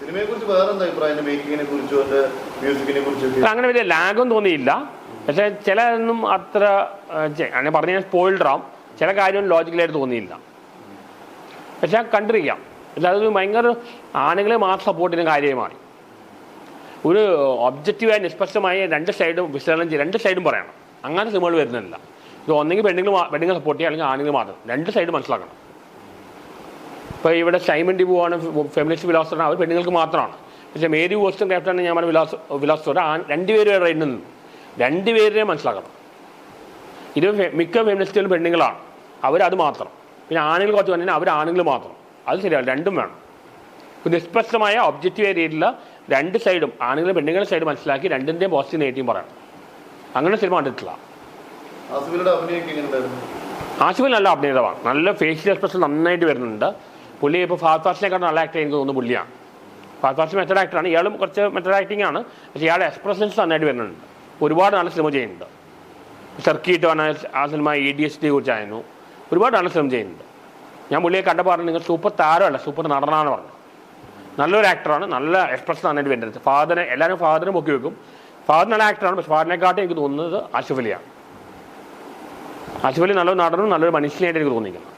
സിനിമയെ കുറിച്ച് മേക്കിങ്ങിനെ മ്യൂസിക്കിനെ അങ്ങനെ വലിയ ലാഗും തോന്നിയില്ല. പക്ഷെ ചില ഒന്നും അത്ര ആ, പറഞ്ഞു അങ്ങനെ പറഞ്ഞാൽ സ്പോയിൽഡറാം ചില കാര്യം ലോജിക്കലായിട്ട് തോന്നിയില്ല. പക്ഷെ കണ്ടിരിക്കാം. പക്ഷെ അതൊരു ഭയങ്കര ആണുങ്ങളെ മാത്രം സപ്പോർട്ട് ചെയ്യുന്ന കാര്യമായി. ഒരു ഒബ്ജക്റ്റീവായി നിഷ്പക്ഷമായി രണ്ട് സൈഡും വിശകലനം രണ്ട് സൈഡും പറയണം. അങ്ങനെ സിനിമകൾ വരുന്നില്ല. ഇത് ഒന്നെങ്കിൽ പെണ്ണുങ്ങൾ പെണ്ണുങ്ങൾ സപ്പോർട്ട് ചെയ്യുക അല്ലെങ്കിൽ ആണുങ്ങൾ മാത്രം. രണ്ട് സൈഡ് മനസ്സിലാക്കണം. ഇപ്പോൾ ഇവിടെ സൈമൺ ഡിബു ആണ് ഫെമിനിസ്റ്റ് ഫിലോസഫർ അവർ പെണ്ണുങ്ങൾക്ക് മാത്രമാണ്. പക്ഷേ മേരി വോസ്റ്റൻ ക്യാപ്റ്റൻ ഞാൻ പറഞ്ഞ വിലാസ് ഫിലോസഫർ ആ രണ്ടുപേരും റൈഡിൽ നിന്നു. രണ്ടുപേരെ മനസ്സിലാക്കണം. ഇത് മിക്ക ഫെമിനിസ്റ്റുകളും പെണ്ണുങ്ങളാണ്. അവരത് മാത്രം. പിന്നെ ആണുങ്ങൾ കുറച്ച് പറഞ്ഞാൽ അവർ ആണുങ്ങൾ മാത്രം. അത് ശരിയാണ്. രണ്ടും വേണം. ഇപ്പോൾ നിഷ്പക്ഷമായ ഒബ്ജക്റ്റീവ് രീതിയിലുള്ള രണ്ട് സൈഡും ആണുങ്ങളും പെണ്ണുങ്ങളുടെ സൈഡ് മനസ്സിലാക്കി രണ്ടിന്റെയും പോസിറ്റീവ് നെഗറ്റീവ് പറയണം. അങ്ങനെ സിനിമ കണ്ടിട്ടില്ല. ആസിഫിൽ നല്ല അഭിനേതാവാണ്. നല്ല ഫേഷ്യൽ എക്സ്പ്രഷൻ നന്നായിട്ട് വരുന്നുണ്ട്. പുള്ളി ഇപ്പോൾ ഫാസ്റ്റിനെക്കാൾ നല്ല ആക്ടർ എനിക്ക് തോന്നുന്നു പുള്ളിയാണ് ഫാസ്റ്റ് മെത്തഡ് ആക്ടറാണ് ഇയാളും കുറച്ച് മെത്തഡ് ആക്ടിംഗ് ആണ്. പക്ഷേ ഇയാളുടെ എക്സ്പ്രഷൻസ് നന്നായിട്ട് വരുന്നുണ്ട്. ഒരുപാട് നല്ല സിനിമ ചെയ്യുന്നുണ്ട്. സർക്കിട്ട് വന്ന ആ സിനിമ ഇ ഡി എസ് ഡിയെ കുറിച്ചായിരുന്നു. ഒരുപാട് നല്ല സിനിമ ചെയ്യുന്നുണ്ട്. ഞാൻ പുള്ളിയെ കണ്ടപ്പോൾ പറഞ്ഞു നിങ്ങൾ സൂപ്പർ താരമല്ല സൂപ്പർ നടനാണ് പറഞ്ഞു. നല്ലൊരു ആക്ടറാണ് നല്ല എക്സ്പ്രഷൻ നന്നായിട്ട് വരുന്നത് ഫാദറിനെ എല്ലാവരും ഫാദറിനെ പൊക്കി വെക്കും. ഫാദർ നല്ല ആക്ടറാണ് പക്ഷെ ഫാദറിനെക്കാട്ടും എനിക്ക് തോന്നുന്നത് അശുഫലിയാണ് അശുഫലി നല്ലൊരു നടനും നല്ലൊരു മനുഷ്യനായിട്ട് എനിക്ക് തോന്നിയിരിക്കുന്നു.